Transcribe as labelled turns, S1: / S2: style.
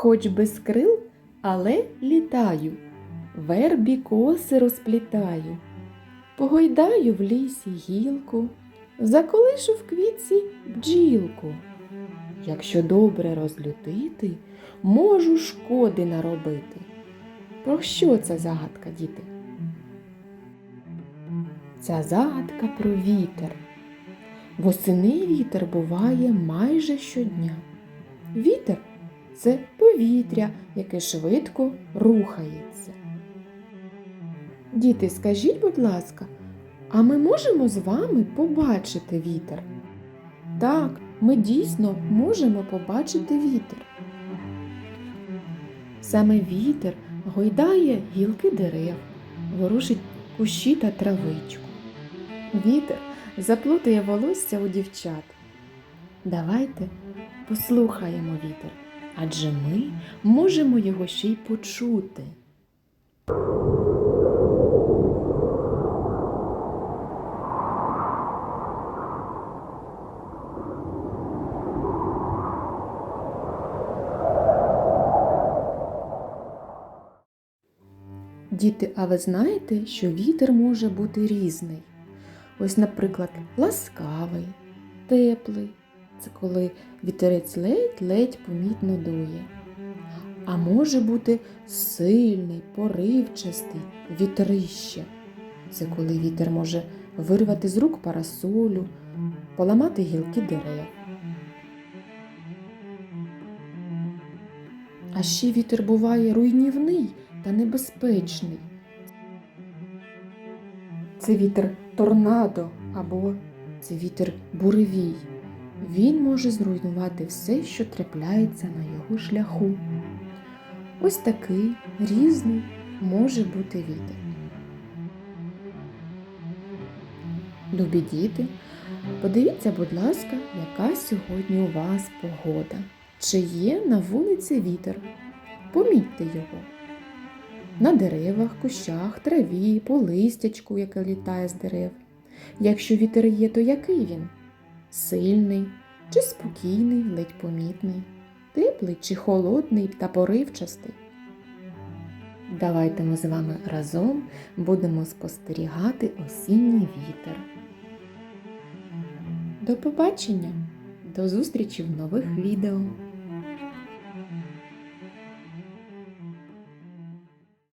S1: хоч без крил, але літаю, вербі коси розплітаю, погойдаю в лісі гілку, заколишу в квітці бджілку. Якщо добре розлютити, можу шкоди наробити. Про що ця загадка, діти? Ця загадка про вітер. Восени вітер буває майже щодня. Вітер це повітря, яке швидко рухається. Діти, скажіть, будь ласка, а ми можемо з вами побачити вітер? Так, ми дійсно можемо побачити вітер. Саме вітер гойдає гілки дерев, ворушить кущі та травичку. Вітер заплутає волосся у дівчат. Давайте послухаємо вітер, адже ми можемо його ще й почути. Діти, а ви знаєте, що вітер може бути різний? Ось, наприклад, ласкавий, теплий це коли вітерець ледь-ледь помітно дує. А може бути сильний, поривчастий, вітрище. Це коли вітер може вирвати з рук парасолю, поламати гілки дерев. А ще вітер буває руйнівний та небезпечний. Це вітер торнадо або це вітер буревій. Він може зруйнувати все, що трапляється на його шляху. Ось такий різний може бути вітер. Любі діти, подивіться, будь ласка, яка сьогодні у вас погода. Чи є на вулиці вітер? Помітьте його. На деревах, кущах, траві, по листячку, яке літає з дерев. Якщо вітер є, то який він? Сильний чи спокійний, ледь помітний, теплий чи холодний та поривчастий. Давайте ми з вами разом будемо спостерігати осінній вітер. До побачення! До зустрічі в нових відео!